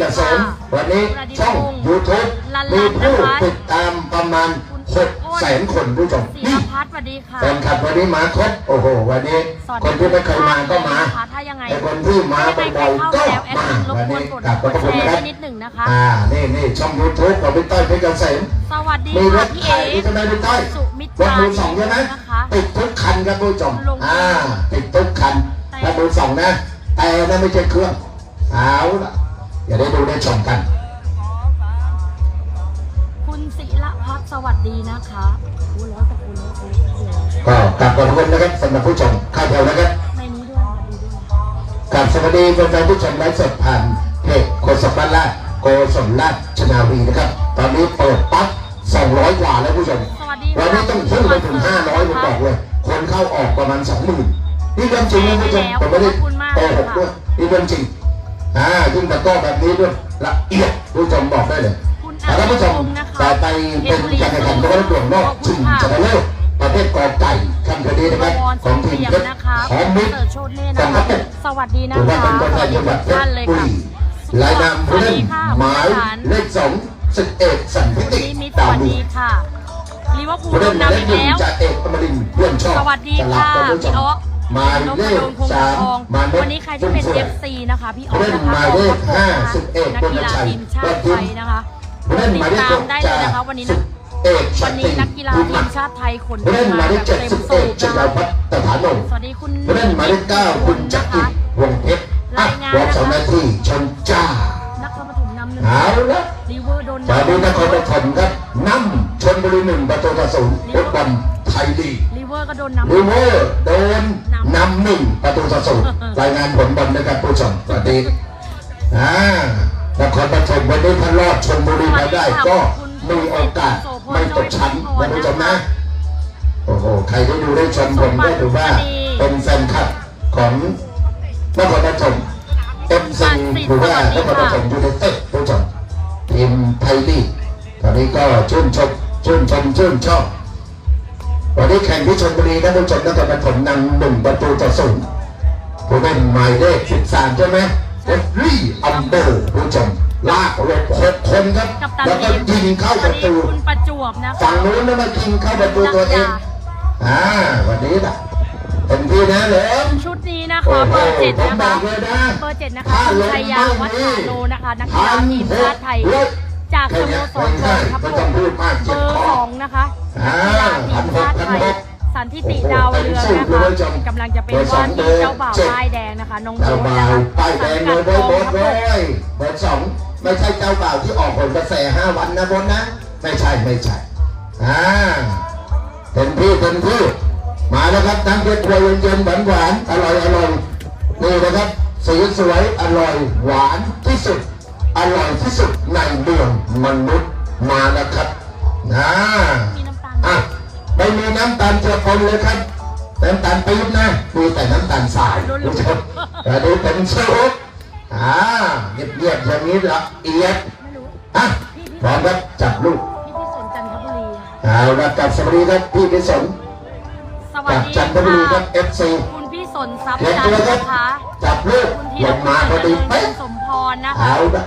เกษมวันนี้ช่อง YouTube มีผู้ติดตามประมาณ6แสนคนผู้ชมศินี่รพัฒน์สวัสดีค่ะแฟนคลับวันนี้มาครบโอ้โห วันนี้สวัสคนที่ไม่เคยมาก็มาค่ะถ้ายังไงแต่คนที่มาถ้ายังไงบ่อยๆใครก็เข้าแล้วแอดมามินรบวันกวนนี้กดกลับขอบพระแชคุณร์นะคให้รับนิดหนึ่งนะคะอ่านี่นี่ช่อง YouTube ของพี่ต้อยเพชรเกษมสวัสดีมีรค่ะถพี่ไถเอ๋ใช่ไหมพี่ต้อยสุมิตรถรามือสองใช่ไหมนะคะติดทุกคันครับผู้ชมลงอ่าติดทุกคันแต่ถ้ามือสองนะแต่นั่นไม่ใช่เครื่องเอาละ อย่าได้ดูได้ชมกัน คุณศิระพัฒน์สวัสดีนะคะโอ้ร้อยกว่าคนแล้วโอ้โหก็กลับขอบคุณนะครับสำหรับผู้ชมเข้าแถวนะครับในนี้ด้วยสวัสดีด้วยกับสวัสดีแฟนๆผู้ชมไลฟ์สดผ่านเพจโคศกบ้านลาโกศลลาดชนาวีนะครับ ตอนนี้เปิดปั๊บ200 กว่าแล้วผู้ชมวัสดีวันนี้ต้องขึ้นไปถึง 500ผมบอกเลยคนเข้าออกประมาณ 20,000นี่เรื่องจริงนะผู้ชมผมไม่ได้โกหกด้วยนี่เรื่องจริง อ่ายิ่งตะกร้อแบบนี้ด้วยละเอียดผู้ชมบอกได้เลยคุณแต่ท่านผู้ชมพงษ์นะคะต่อไปเป็นการแข่งขันตะวันตกนอกชิงชนะเลิศประเภทกอไก่คำคดีนะครับบวรของทีมเสียเพชรนะคะหอมมิตรเสิร์ชโชดเน่กอนะงทัคะพบกสวัสดีนะถือว่าคะเป็นตัวสแทวันสดีจังหวัดเพชทุกท่านรเลยบุค่ะรีรายนามผู้เล่นหมายเลขสองสิบเอกสันพิตินี่มิตรสดาววัสดีดีค่ะลิเวอร์พูลผู้โดเล่นนหมายเลนำขอีกหนึ่งแล้วจ่าเอกอมรินทร์เพื่อนชอบสวัสดีสลัค่ะบกันผู้ชพี่มอ๊อก หมายนพเลดขลคงสามทองมาเด็วันนี้ใครที่เป็น FC นะคะ พี่อ๊อผู้กเล่นนะคะหมายเลขขอบคุณห้านะคะสิบเอกนักบนกีฬาชัยทีมชาติไทยนะคะผู้เล่นหมายเลขติหดกตามได้เลจ่ายนะคะวันนี้สินะบเอกชวันนี้ตินักกีฬาบุญทีมามชาติไทยขนผู้เล่นหมายเลขแบเจ็ดบเต็สิมบเอสูกบชนะนาคะพัฒน์ตถานนท์สวัสดีคุณผู้เล่นหมายเลขเก้าคุณจักริดวงเพชรอะวงสองนาทีชนจ้านักปฐมนำหนึ่งเอาละลิเวอร์โดนตอนนี้นครปฐมครับนำชนบุรีหนึ่งประตูต่อศูนย์ฟุตบอลไทยลีกลิเวอร์ก็โดนนำลิเวอร์โดน นำหนึ่งประตูต่อศูนย์รายงานผลบอลนะครับผู้ชมสวัสดีอ่านครปฐมวันนี้ถ้ารอดชนบุรีมาได้ก็มีโอกาสไม่ตกชั้นนะผู้ชมนะโอ้โหใครได้ดูได้ชมผมก็ถือว่าเป็นแฟนคลับของนครปฐมเอ็มซีถือว่านครปฐมยูไนเต็ดผู้ชมทีมไทยลีกตอนนี้ก็ชื่นชมชื่นชมชื่นชอบ วันนี้แข่งที่ชลบุรีนะผู้ชมนครปฐมนำหนึ่งประตูต่อศูนย์ผู้เล่นหมายเลขสิบสามใช่ไหมเอฟรี่อัมโบผู้ชมลากหลบหกคนครับ กับตันแล้วก็ทีมยิงเข้าประตูสวัสดีคุณประจวบนะคะฝั่งนู้นนะมายิงเข้าประตูตัวเองอ่าวันนี้นะเป็นพี่นะเหลิมชุดนี้นะคะเบอร์เจ็ดผมนะบคะอกเลยนะเบอร์เจ็ดนะคะคุณชัยยาวัฒนาโลนะคะนักกีฬาทีมชาติไทย จากสโมสรกองทัพบไม่กต้องพูดมากเบเจ็บอร์คสอองนะคะนักกีฬาทีมชาติไทยสันทิติดาวเรืองนะคะกำลังจะเป็นว่าที่เจ้าบ่าวป้ายแดงนะคะน้องโบ๊เจ้าทบ่านะวคะป้ายแดงเลยสัเบอร์งโบกัดดเลกองทัพบกยเบอร์สองไม่ใช่เจ้าบ่าวที่ออกผลกระแสห้าวันนะบนนะ ไม่ใช่ไม่ใช่อ่าเต็มที่เต็มที่มาแล้วครับน้ำเพชรครัวเย็นๆหวานหวานๆอร่อยอร่อยนี่นะครับสีสวยอร่อยหวานที่สุด อร่อยที่สุดในเมืองมนุษย์มาแล้วครับนะมีน้ำตาลอะไม่มีน้ำตาลเจือปนเลยครับน้ำตาลปี๊บนะมีแต่น้ำตาลทรายคุณผู้ชมแต่ดูเป็นซุปอ่าเงียบๆอย่างนี้ละเอียดไม่รู้อะพร้อมครับจับลูกพี่พี่สนจันทบุรีเอาละกับสวัสดีครับพี่พิสนสวัสจากดีจันทบุรีครัค่ะบเอฟซีคุณพี่สนทรัพย์เห็นจันตัวทครับร์นะคะจับลูกคุณธีลรงมาพอเจดีริญเป๊ะสมพรนะคะเอาละ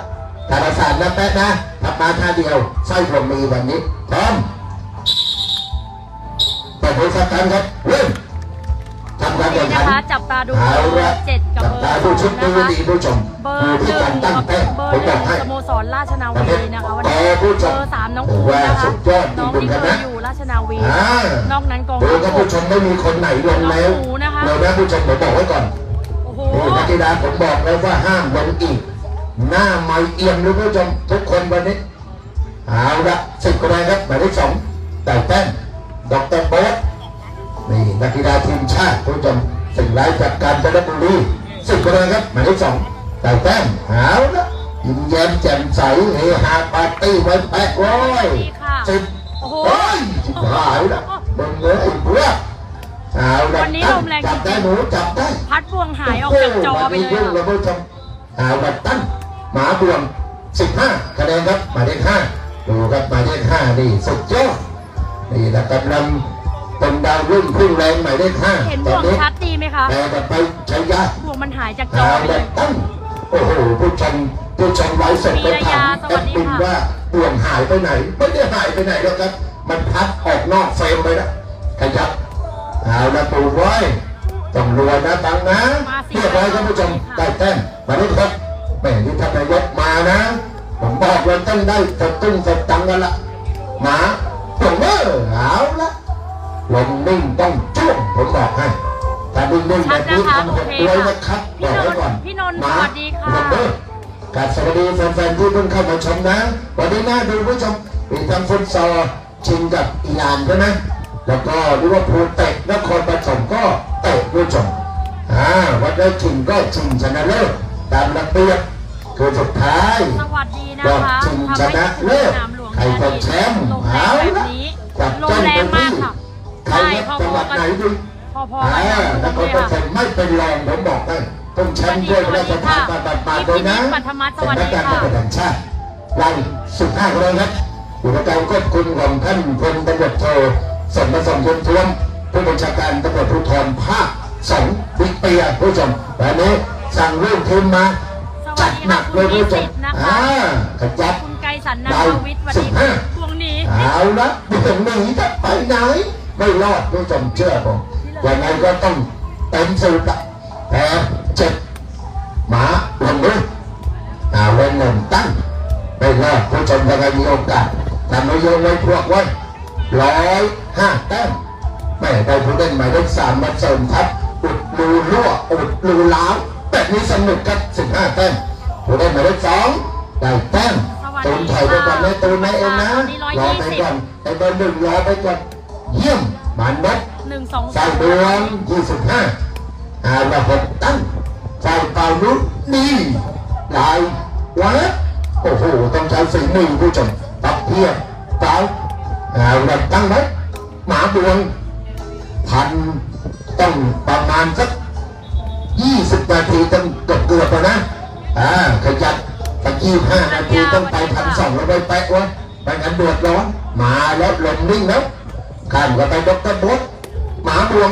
ธารศาสตร์นะแป๊ะนะทับมาท่าเดียวไส้ผมมีวันนี้พร้อมเปิดดูสักครั้งครับเริ่มทำการนี่แข่งขันะนคะจับตาดูเบเอาอละร์เจ็ดกับจับเบอตาร์ดูสชุอดงนี้นะคะดีผู้ชมเบอดูร์หที่นึ่การงตั้งกับแต้มเบอผมร์หบอนึ่กงให้สโมสรราชนาวีนะคะวันแต่นี้ผู้ชเบมอร์สามน้องถืภูอมิว่านะคะสุดยอดจน้องริงที่ๆเคนะยอยู่ราชนาวี อ่านอกนั้นกองดูทัพครับบผู้กชมไม่มีคนไหนลงแล้วน้องหนูนะคะเรานะผู้ชมผมบอกไว้ก่อนโอ้โห นี่นักกีฬาผมบอกแล้วว่าห้ามลงอีก หน้าไม่เอี่ยมเลยผู้ชมทุกคนวันนี้เอาละสิบคะแนนครับหมายเลขสองแต่แต้มดอกเตอรโบ๊ทนี่นักกีฬาทีมชาติผู้ชมสิ่งร้ายจากการจันทบุรีสิบคะแนนครับหมายเลขสองแต่แต้มเอาละยิ้มแย้มแจ่มใสเฮฮาปาร์ตี้ไว้แปะร้อยดีค่ะสิบโอ้โหโอ้ยชิบหายละมึงเลยไอ้เพื่อเอาละวันนี้ลมแรงจับจริได้งหนูจับได้ พัดบวงหายออกจากจอไปเลยโโหวันนี้ยุ่งอะแล้วผู้ชมเอาละตั้ง หมาบวง15คะแนนครับหมายเลข5ดูครับหมายเลข5นี่สุดยอดนี่แหละกำลังเป็นดาวรุ่งพุ่งแรงหมายเลข5เห็นตบอวนงนี้ชัดดีไหมคะแต่จะไปชัยยะบวงมันหายจากจอเอาไปเลละยตั้งโอ้โหผู้ชมที่ผู้ชมไลฟ์สดไปถามแอดมินว่าดวงหายไปไหนไม่ได้หายไปไหนหรอกครับ มันพัดออกนอกเฟรมไปแล้วขยับเอาละปู่ไว้ยต้องรวยนะตังนะเรียบร้อยครับผู้ชมได้แต้มมาได้ครับ แม่นี่ท่านนายกมานะ ผมบอกเลยต้องได้สตุ้งสตังกันละหมาผมเออเอาละลมนิ่งต้องจ้วงผมบอกให้ถ้านิ่งๆแบบนี้ทำหกรวยนะครับบอกไว้ก่อนพี่นนท์หสมาวัสดีค่ะลมเด้อครับสวัสดีแฟนๆที่เพิ่งเข้ามาชมนะวันนี้น่าดูผู้ชมมีทั้งฟุตซอลชิงกับอิหร่านใช่ไหมแล้วก็ลิเวอร์พูลเตะนครปฐมก็เตะผู้ชมอ่าวันได้ชิงก็ชิงชนะเลิศตามระเบียบ คือสุดท้ายสวัสดีนะก็คะชิงชทำให้นะสเลิศนามหลวงใครก็แชมป์ลมแรเอางแบบละนี้จับลมจ้องแรไปงมากที่ค่ะใครใช่เนี่ยพอจังหวัดๆกันไหนดูพอๆอ่ากันนครปฐมไม่เป็นรองผมบอกให้ต้องแชมป์ด้วยพระราชทานบาดบาดเลยนะปัทมัสสวัสดีสำนักงานค่ะตำรวจแห่งชาติไล่สุดท้ายเลยครับอยู่ในการควบคุมของท่านพลตำรวจโทสมประสงค์ยนทวมผู้บัญชาการตำรวจภูธรภาคสองวิเปียผู้ชมวันนี้สั่งเรื่องทีมมา สวัจัสดดีหนัค่ะกคุเลยณนิผู้ชสิมตนะคะอ่าขยับคุณไกรสันนันได้ทวิทย์สวัสดีสิบห้าค่ะพวงนี้เอาละเดี๋ยวหนีจะไปไหน ไม่รอดผู้ชมเชื่อผมยังไงก็ต้องเต็มสูตรอะแต่เจ็บหมาลงด้วยเอาไว้เงินตั้งไม่รอดผู้ชมยังไงมีโอกาสทำไว้เยอะไว้พวกไว้ร้อยห้าแต้มแม่ได้ผู้เล่นหมายเลขสามมาเสริมทัพอุดรูรั่วอุดรูล้าวแบบนี้สนุกครับสิบห้าแต้ม ผู้เล่นหมายเลขสองได้แต้มสวัสดีตูนถอยไปก่อนนะค่ะตูนนะเองนะตอนนี้ร้อยรอยี่ไปสิบก่อนไอ้เบอร์หนึ่งรอไปก่อนเยี่ยมหมันนกหนึ่งสองใส่สามดวงยี่สิบห้าอาละหกตั้งใส่เป่านุษนี่ลายวัดโอ้โหต้องใช้ฝีมือผู้ชมปับเพียบเป่าเอาละตั้งไว้หมาดวงพันต้องประมาณสักยี่สิบนาทีต้องเกือบเกือบๆอะนะ อ่าขยับตะกี้ห้านาทีต้องไปพันสองแล้วไปแปะไว้ไม่งั้นเดือดร้อนมาแล้วลมนิ่งแล้วข้ามก็ไปดรบดหมาบวง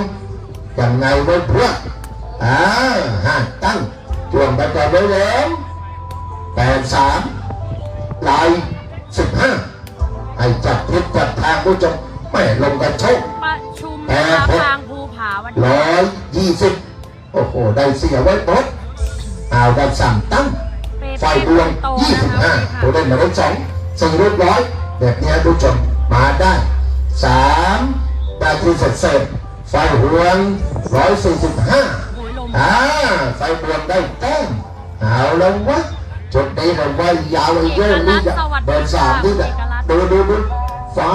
ยังไงไว้เพื่ออ่าห้าตั้งจวงไปก่อนไว้แล้วแปดสามลายสิบห้าให้จับทิศจับทางผู้ชมไม่ลงกระโชกประชุมนะคะทางภูผาวันนี้ร้อยยี่สิบโอ้โห ได้เสียไว้หมด เอาได้สั่งตั้งเปไฟเป้ดวงโตยี่นะสิบคะห้าค่ะผู้เล่นหมายเลขสองสี่เรียบร้อย แบบนี้ผู้ชมมาได้สามได้ที่เสร็จเสร็จไฟห่วงร้อยสี่สิบห้าโอ้ยลมอ่าไฟดวงได้แต้มเอาแล้ววะจุดนี้ผมว่ายาวเลยเยอะนี่จะเบอร์สามนี่จะดูดูดูฟ้า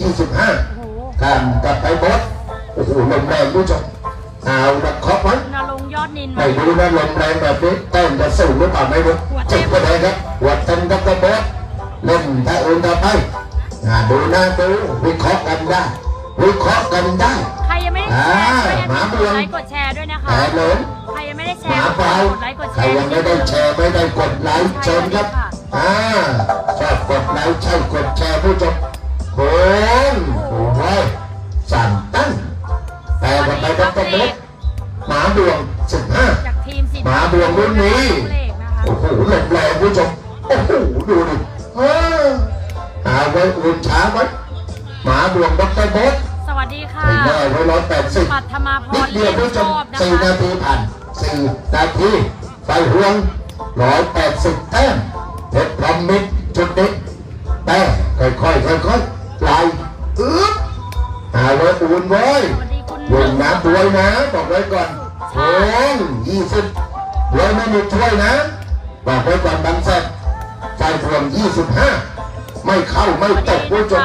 ยี่สิบห้าโอ้โหข้ามกลับไปบดโอ้โหลมแรงผู้ชมเอาละเคาะไว้นรงค์ยอ ดนินไม่รู้นะลมแรงแบบนี้แต้มจะสูงหรือเปล่าไม่รู้จิบไปเลยครับหัวเต็มกับกระโบดเล่นถ้าอื่นต่อไปอ่าดูนะดูวิเคราะห์กันได้วิเคราะห์กันได้ใครยังไม่ได้แชร์ช่วยหมากันเมืกองดไลค์กดแชร์ด้วยนะคะแต่หลงใครยังไม่ได้แชหมาร์เปล่ากดไลค์กดใคแชรร์ยังไม่ได้แชร์ไม่ได้กดไลค์เชิญครับอ่าชอบกดไลค์ใช่กดแชร์ผู้ชมคนโอ้ยสั่นตั้งแต่กันไปต้องต้องเล็กหมาดวง สิบห้าจากทีมสินหมาบวงรุ่นนี้เลขนะคะโอ้โหหลบแรงผู้ชม โอ้โห ดูดิเออเอาไว้อุ่นช้าไว้หมาดวงดรโบสสวัสดีค่ะใส่แม่ไว้ร้อยแปดสิบปัทมาพนิรดเดีเลี้ยยวงผู้ชชมอบนะสี่คะนาทีผ่านสี่นาทีไฟห่วงร้อยแปดสิบแต้มเพชรพรหมมิตรจุดนี้แต้มค่อยๆค่อยๆไหลอึ๊บเอาไว้อุ่นไว้สวัสดีคุณวงน้ำด้วยนะบอกไว้ก่อน โอ้ยยี่สิบด้วยไม่มีถ้วยนะ บอกไว้ก่อนบางแซ่บไฟทวงยี่สิบห้าไม่เข้าไม่ตกผู้ชม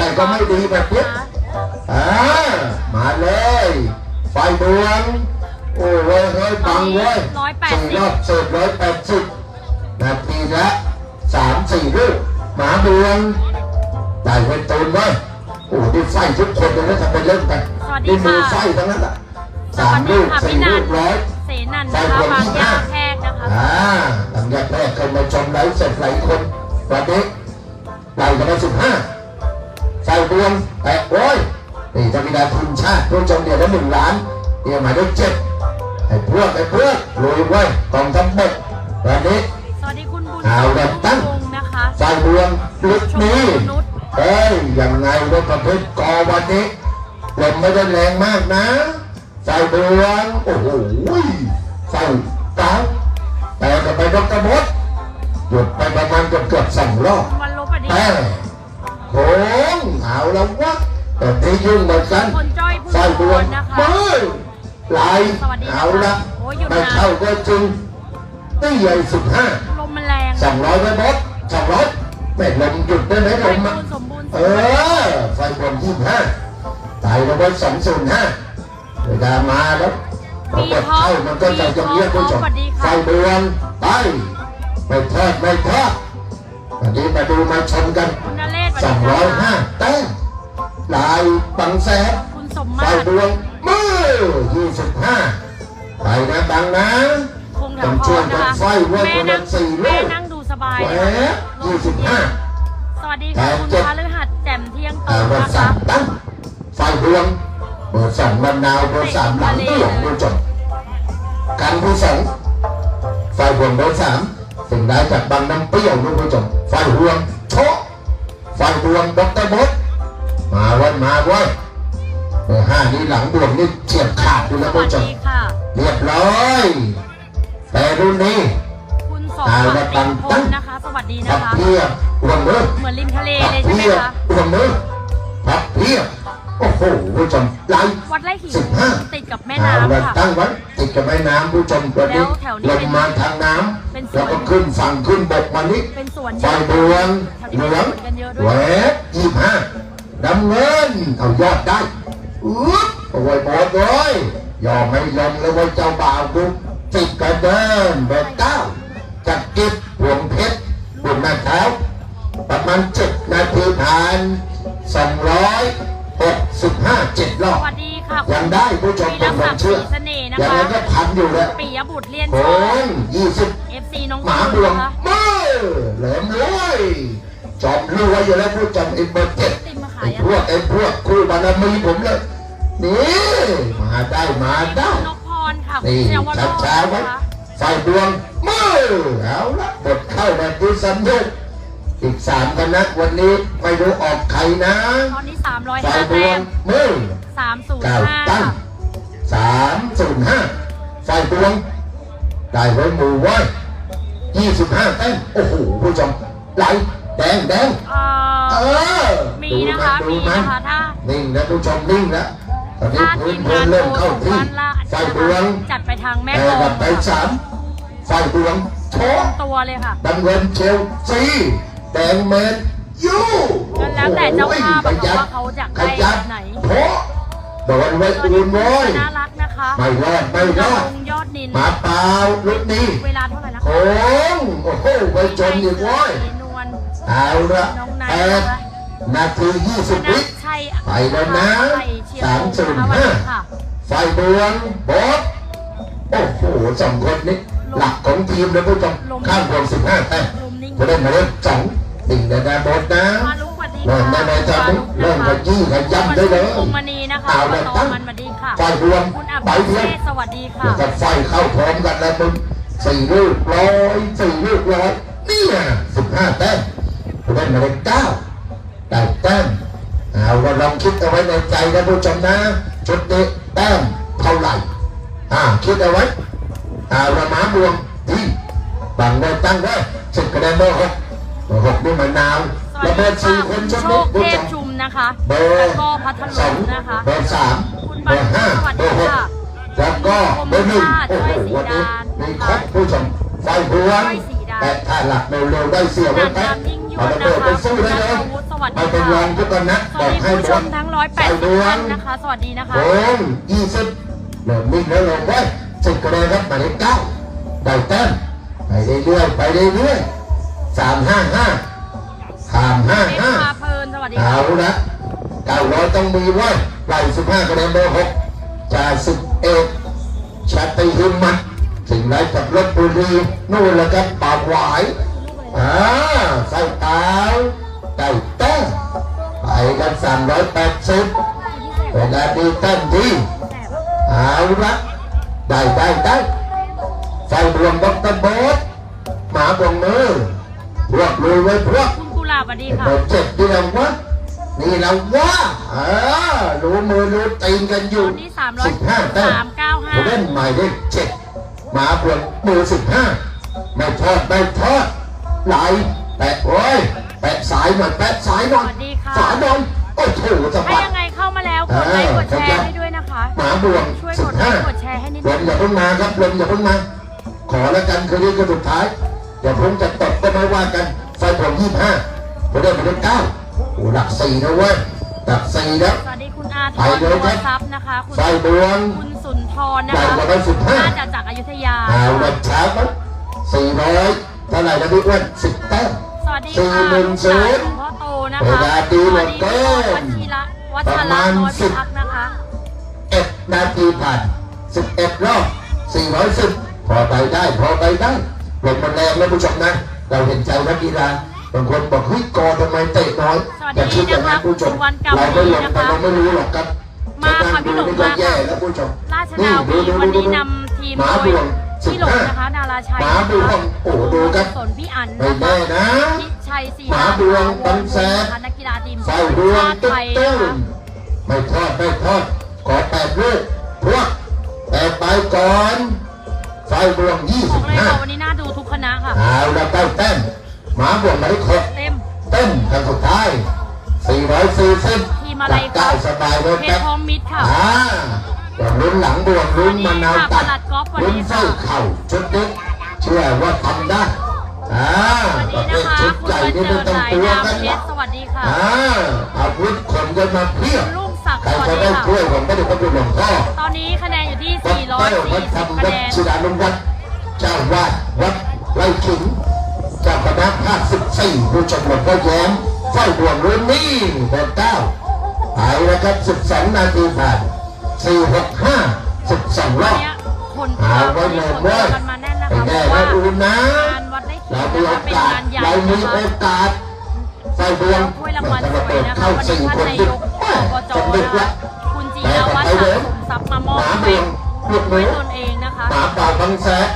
แต่ก็ไม่ดีแบบนี้อ่ามาเลย ไฟดวง โอ้ยเฮ้ยบังเว้ยสี่รอบเสิร์ฟร้อยแปดสิบนาทีละสามสี่ลูกหมาดวงได้ไว้ตูนไว้โอ้โหนี่ไฟทุกคนเลยนะทำเป็นเล่นไปนี่มือไฟทั้งนั้นอะ สสาวัมสดีลูกค่ะสี่พี่นัลูนกร้อยเสนันนะคะบางยาแพกนะคะอ่าหลังจาแรกเคยมาชมไลฟ์เสร็จหลายคนวันนี้ไล่กันมาสิบห้าใส่ดวงแตะโอ้ยนี่จะมีดาทุนชาติผู้ชมเดียวละหนึ่งล้านเดียวหมายเลขเจ็ดไอ้พวกไอ้พวกรวยไว้กองทัพบกวันนี้สวัสดีคุณบุญเอาละตั้งวงนะคะไฟดวงลุกนี้เอ้ยยังไงรถประเภทกอวันนี้ลมไม่ได้แรงมากนะ ไฟดวงโอ้โหไฟตาแต่ก็ไปดอกกระมดหยุดไปประมาณเกือบเกือบๆสองรอบวันลบอันนี้แต่โค้งเอาแล้ววะแต่ที่ยุ่งเหมือนกันคนจ้อยพึ่งไฟดวงคนนะคะเฮ้ยไหลสวัสดีค่ะเอาละโอ้ยหยุดนะไม่เข้าก็จริงตีใหญ่สิบห้าลมมันแรงสองร้อยไปบดสองร้อยแม่ลมหยุดได้ไหมไฟลมบูอะรณ์สมบูรณ์เออไฟบนยี่ห้าตายแล้วบดสองศูนย์ห้า เวลามาแล้วพอกดเข้ามันก็จะยังเรียกผู้ชมไฟดวงไปไม่ทอดไม่ทอดวันนี้มาดูมาชมกันคุณนเรศสองร้อยห้าแต้มลายบังแสนคุณสมไฟมาตรดวงมือยี่สิบห้าไปนะบังนะคงแถวพรนะคะไฟเว้ยแม่นั่งคนละสี่ลูกแม่นั่งดูสบายแหวนะคะยี่สิบห้าสวัสดีค่ะคุณพาฤหัสแจ่มเที่ยงตรอ่างเบอนะร์สาคะมตั้งไฟดวงเบอร์สองมะนาวเบอร์สามหลังเตี้ยผู้จบกันผู้สองไฟดวงเบอร์สามสิ่งใดจากบางน้ำเปรี้ยวลูกผู้จบไฟดวงโชะไฟดวงดอกเตอรบดมาไว้มาไว้เบอร์ห้านี้หลังดวงนี่เฉียบขาดอยู่สแล้ววัผู้สจบดีค่ะเรียบร้อยแต่รุ่นนี้คุณสมอ่าศัแล้กวดิ์ตั้ติงพลนะคะสวัสดีพันะบคะเพียบรวมมือเหมือนริมทะเลพับเลยใช่ไหมเพียบคะรวมมือพับเพียบ โอ้โหผู้ชมไล่วัดไร่ขิงสิบห้าติดกับแม่เอาน้ำละค่ะ ตั้งไว้ติดกับแม่น้ำผู้ชมตัวนี้แล้วแถวนี้ลเป็งนมาทางน้เป็นำสวนแล้วก็ขึ้นฝั่งขึ้นบกมานี้เป็นสวนไฟดวงเหลืองแหวกยี่ห้าดำเงินเอายอดได้อุ๊บเอาไว้หมดเลยยอมไม่ลงแล้วไว้เจ้าบ่าวกูติดกระเดินแบบเก้าจัดกิบหวงเพชรหวงนาเท้าประมาณเจ็ดนาทีผ่านสองร้อย หกสิบห้าเจ็ดรอสบวัสดีค่ะยังได้ผู้ชมวีเป็รนคศัวากมดิ์เชื่อศรีเสน่ห์นะยังคะไงก็ทันอยู่แล้วปิยบุตรเลียนโอ้โชคยยี่สิบ FC น้องหมาตูบวนงนะคะมือแหลมรวยจอมรวยอยู่แล้วผู้จำไอ้เบอร์เจ็ดติมมาขาไอ้ยอะพวกไอ้พวกคู่บารมีผมเลยนี่มาได้มาได้นกพรค่ะนี่เยาวรช้าช้าๆนะไว้คะไฟดวงมือเอาละบทเข้าแบบที่สำนึก อีกสามคณะวันนี้ไม่รู้ออกใครนะตอนนี้ไฟ305ดแต้วงมมือเก้า305ตั้งค่ะสามศูนย์ห้าไฟดวงได้ไว้หมู่ไว้ยี่สิบห้าแต้มโอ้โหผู้ชมไหลแดงแดง เอ่เอออมีนะคะดูมีมันะคะ ถ้านิ่งนะผู้ชมนิ่งนะตอนนี้ถ้าพื้ทีนมพื้งานนเริ่มโทรเข้าส่งที่วันละไฟดวงจัดไปทางแม่แต่กลกับงไปสามไฟดวงโชเต็ว์มตัวเลยค่ะ ดังเงินเชลซี แดงเมนยูก็แล้วแต่เจ้าภาพโอ้อะโหค่ะว่าเขาอยากขได้ยับแบบไหนโผโดนไว้ตอนอุ่นี้นคุณไว้น่ารักนะคะไม่รอดไม่รอดลงยอดนินหมาเปล่าลุกนี้เวลาเท่าไหร่นะโค้งโอ้โหไปจนอีกเว้ยนวลเอาละน้องนายแปดนาทียี่สิบนัวิทชัยไปแล้วนะไปเชียร์สามศูนย์นะคะวันห้านี้ค่ะไฟดวงบอสโอ้โหสองคนนี้หลักของทีมเลยผู้ชมข้ามวงสิบห้าแต้มลมนิ่งจะได้มาเล่นสอง ติ่งแต่ดาบอสนะมาลุกสวัสดีเริ่มได้ไหมจ๊ะมาลุกเริ่มนะกัคะนยี่กันยับได้เลยคุณมณีนะคะเอาอบเลยตตั้งมันมาดีค่ะไฟดวงคุณอับไปดุลเพียเชงษสวัสดีค่ะเดี๋ยวจะไฟเข้าพร้อมกันแล้วมึงสี่ลูกร้อยสี่ลูกร้อยเนี่ยสิบห้าแต้มผู้เล่นมาได้เก้าได้แต้มเอาก็ลองคิดเอาไว้ในใจนะผู้ชมนะชุดนี้แต้มเท่าไหร่อ่าคิดเอาไว้เอาละหมาบวงที่บังไว้ตั้งไว้สิบคะแนนเบอร์หก เบอร์หกนี่มะนาวสวัและสเบดีอร์ค่ะสี่คคุนณชุดโชนี้คผู้ชมเทพชุมนะคะเบอแล้วร์ก็พัทสลุองงนะคะ เบอร์สามคุณเบอร์ห้าสวัสเบดีอร์หกค่ะ แล้วก็เบอร์หนึ่งโอ้โหวันนี้มีครบผู้ชมไฟพวงแต่ถ้าหลักเร็วๆได้เสียไว้แป๊บเอาระเบิดไปสู้ได้เลยไปเป็นรองทุกคนนะสบวัอสกดีให้ผู้บชอลมทั้ง ไฟพ180วท่างนนะคะ สวัสดีนะคะ โอ้ยยี่สิบเริ่มนิ่งแล้วลงไว้สิบคะแนนครับหมายเลขเก้าได้แต้มไปเรื่อยๆไปเรื่อยๆ สามห้าห้าสามห้าเอ็กห้าซ์พาเพลินสวัสดีเอาค่ะละเก้าร้อยต้องมีไว้ไล่สิบห้าคะแนนเบอร์หกจ่าสิบเอ็ดชัตติหิมมันสิ่งไรกับรถบุรีนู่นแหละครับปากหวายอ่าใส่ตาวได้แต้มไปกันสามร้อยแปดสิบเวลาดีเต้นดีเอาละได้ได้ได้ไฟดวงดอกตะโบดหมาบวงมือ พวกรวยไว้พวกคุณกุหลาบสวัสดีค่ะเบอร์เจ็ดนี่เราวะนี่เราวะเออรู้มือรู้ตีนกันอตยู่อนนี้สามร้อยสิบห้าแต้มสามเก้าห้าผู้เล่นหมายเลขเจ็ดหมาบวกมือสิบห้าไม่ทอดไม่ทอดไหลแปะโอ้ยแปะสายหน่อยแปะสายหน่อยสวัสดีค่ะสายหน่อยโอ้โหสะถ้าบัดยังไงเข้ามาแล้วกดไลค์กดแชร์ให้ด้วยนะคะหมาบวงช่วยสิกบดไลห้าค์กดแชร์ให้นิดลนึมงอย่าเพิ่งมาครับลมอย่าเพิ่งมา ขอแล้วกันคืนนี้ก็สุดท้าย อย่าเพิ่งจะตกก็ไม่ว่ากัน ไฟผมยี่ห้าผมได้ผมได้เก้าโอ้หลักสี่นะเว้ยหลักสี่แล้วสวัสดีคุณอาทไปรเลยตัวครับทรัพย์นะคะคุณไฟดวงคุณสุนทรนะใหญ่คะกว่าได้สิบห้าน่าจะจากอยุธยา เอาละเช้ามั้งสี่ร้อยเท่าไหร่นะพี่อ้วนสิบแต้ม สวัสดีสี่ค่ะหนึ่งลูกศูชายนย์ของพ่อโตนะเวคะลาดีสเหลืวัอสดีเกิคุณนวัชิระวัชประระมาณน้อยสิพิบ ทักษ์นะคะ เอ็ดนาทีผ่านสิบเอ็ดรอบสี่ร้อยสิบพอไปได้ พอไปได้ ลมมันแรงนะผู้ชมนะ เราเห็นใจนักกีฬาบางคนบอกเฮ้ยกอทำไมเตะน้อยสวัสดีอย่าคิดอย่างนั้นนะคะผู้ชมคุณวันกำเราไม่ลงนะคะไปเราไม่รู้หรอกครับมาค่ะพี่หลงนี่ก็มาค่ะแย่แล้วผู้ชมราชนาวีดูดูวันดูนี้ดูนำทีมหมาโดบยวงพี่หลง15นะคะนาราชัยหมาบวงโอ้โหดูครับสนพี่อันไม่นะคะแน่นะพิชัยศรีหมาบวงบางแสนนะคะนักกีฬาทีมไฟดวงชาติตุ๊ไทกยตุ้นะมคะไม่ทอดไม่ทอดขอแปดลูกพวกแปดไปก่อนไฟบวงยี่บสิอบกเลยห้า ณะค่ะเอาละเก้าแต้มหมาบวงมาได้ครบเต็มเต้นกันสุดท้าย440ทีมอะไรครับเก้าสบายเลยเพคชรัรบพร้อมมิตรค่ะ อ่าอย่างลุ้นหลังบวกลุ้นมะนาวตัดสวัสดีค่ะประหลัดก๊อฟสวัสลุ้นดีไส้ค่ะเข่าชุดนี้เชื่อว่าทำได้อ่าสวัสปดีระเภนะทคะชุดคุณใหญ่บันนี่เจิไม่ดต้องสายตัวดาวกันเพชรสวัสดีค่ะนะอ่าอาวุธคนกันมาเพียบลุงศักดิ์ใครสวัสจะดีได้ค่ะ ช่วยผมไม่ได้ต้องเป็นหลวงพ่อตอนนี้คะแนนอยู่ที่ วัดเต้าวัด440ธรรมคะวัดแนนศิลานุวัดเจ้าวาดวัด ไร่ขิงเจ้าคณะภาคสิบสี่ผู้ชมหลวงพ่อแย้มเฝ้าดวงรุ่นนี้เบอร์เก้าหายแล้วครับสิบสองนาทีผ่านสี่หกห้าสิบสองรวัอนบเนี้ยคนหาเราไว้ที่เลยคนเว้ยกันมาแน่นนะไอ้คะเพแน่ราะว่านะอูนะงานวัดไร่ขิงเรานะมีโอคะเป็นกาสงานใหญ่เรามีนะโอคะกาสไฟดวงถ้วยรางวัลจะสมาวยเปิดนะคะเข้าวันนี้สี่ท่านคนนาดึยกกอบจจะดึนะกคะละคุณจีรวัฒน์สะสมทรัพย์มามอบหมาให้บวงลูกหด้วนูยตนเองนะคะหมาป่าบางแสน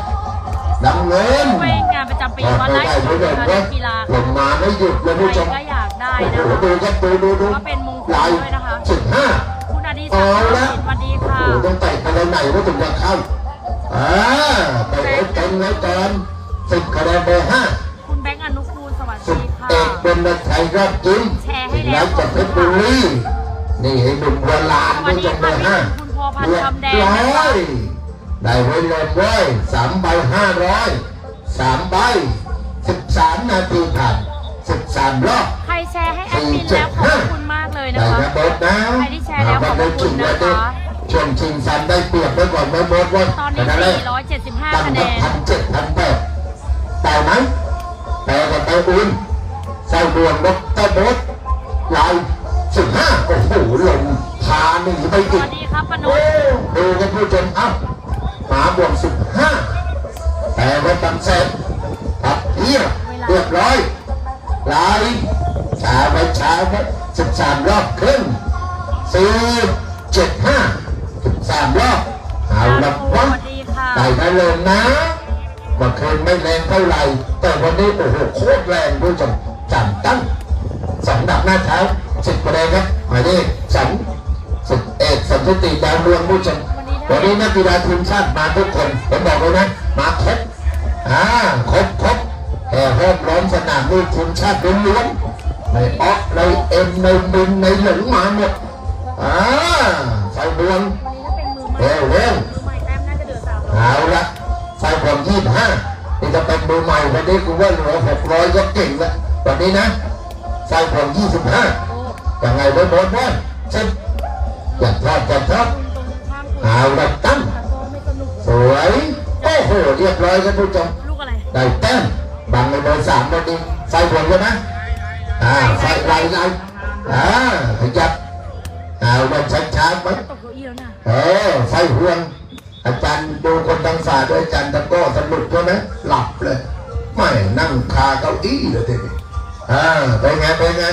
ดำเงินด้วยงานประจำปีออกวัดไปไร่ได้ขิไม่งได้นะคะเว้นัยกกีฬาลงมาไม่หยุดเลยใครผู้ชมก็อยากได้โอ้นะโหคะดูครับดูดูดูว่าเป็นมงคลลายด้วยนะคะสิบห้าคุณอดีศัเอากดิ์ละสวัสดีค่ะโอ้โหต้องเตะคะแนนไหนก็ถึงจะเข้าอ่าไปไว้เต็มไว้ก่อนสิบคะแนนเบอร์ห้าคุณแบงค์อนุกูลสวัสสิบดีค่ะเอกเป็นนักไทยยอดจิ้มแชร์ให้แล้วจากเพชรบุรีนี่ให้หนุ่มโบราณสวัสผู้ดีชมเบอค่ะร์พี่ห้าคุณพอพันเรียธ์บคำแดงร้นะอคะย ได้ไว้เลยเว้ยสามใบห้าร้อยสามใบสิบสามนาทีผ่านสิบสามรอบใครแชร์ให้แอดมินแล้วขอบพระคุณมากเลยนะได้คะนะเบิร์ดนะใครที่แชร์แล้วขอบพระคุณนะคะช่วงชิงสันได้เปรียบไว้ก่อนไม่เบิร์ดว่าตอนนี้แรก475ตั้งคะแนแต่นพันเจ็ดพันแปดแต่ไหมแต่กับแต่อุ่นใส่ดวงนกตะบดลายสิบห้าโอ้โหลงพาหนีไปสอีกวัสดีครับปนุโอ้ษดูกันผู้ชมเอ้า หมาบวกสิบห้าแต่ว่าตังเสร็จตัดเทียบเรียบร้อยลายช้าไปช้าไปสิบสามรอบครึ่งสี่เจ็ดห้าสิบสามรอบเอาละสวะวัสดีค่ะไก่ได้เลยนะเมื่อคืนไม่แรงเท่าไหร่ แต่วันนี้โอ้โหโคตรแรงผู้ชมจันตั้งสองดับหน้าเท้าสิบคะแนนครับหมายเลขสองสิบเอ็ดสันติดาวเรืองผู้ชม วันนี้นักกีฬาทีมชาติมาทุกคน ผมบอกเลยนะ มาครบอ่าครบครบแห่ห้อมล้อมสนามนี่ทีมชาติล้วนในออกในเอ็มในมินในหลงมาหมดอ่าใส่ดวงเป็นมือใหม่เร็วเร็วมือใหม่แต้มน่าจะเดือดสามร้อยเอาละใส่ผมยี่ห้านี่จะเป็นมือใหม่วันนี้กูว่าเหลือหกร้อยก็เก่งละวันนี้นะใส่ผมยี่สิบห้ายังไงไว้หมดว่าเช่นอยาพลาดอย่าพลาด เอาละตั้งแต่ก็ไม่สนุกสวย โอ้โห เรียบร้อยครับผู้ชมลูกอะไรได้แต้มบังในเบอร์สามวันนี้ใส่ผลกันนะอ่าใส่ไหลไหลอ่าขยับเอาวันช้าๆไหมตกเก้าอี้แล้วนะเออใส่ห่วงอาจารย์ดูคนทางศาสตร์ด้วยอาจารย์ตะโก้สนุกใช่ไหมหลับเลยไม่นั่งคาเก้าอี้เลยทีนี้อ่าเป็นไงเป็นไง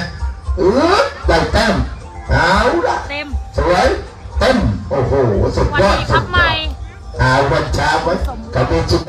เออได้แต้มเอาละเต็มสวย เต็ม โอ้โห สุดวันยอดนี้คสุรับดยใหอม่ดหาวันเช้าไว้กับมีจิต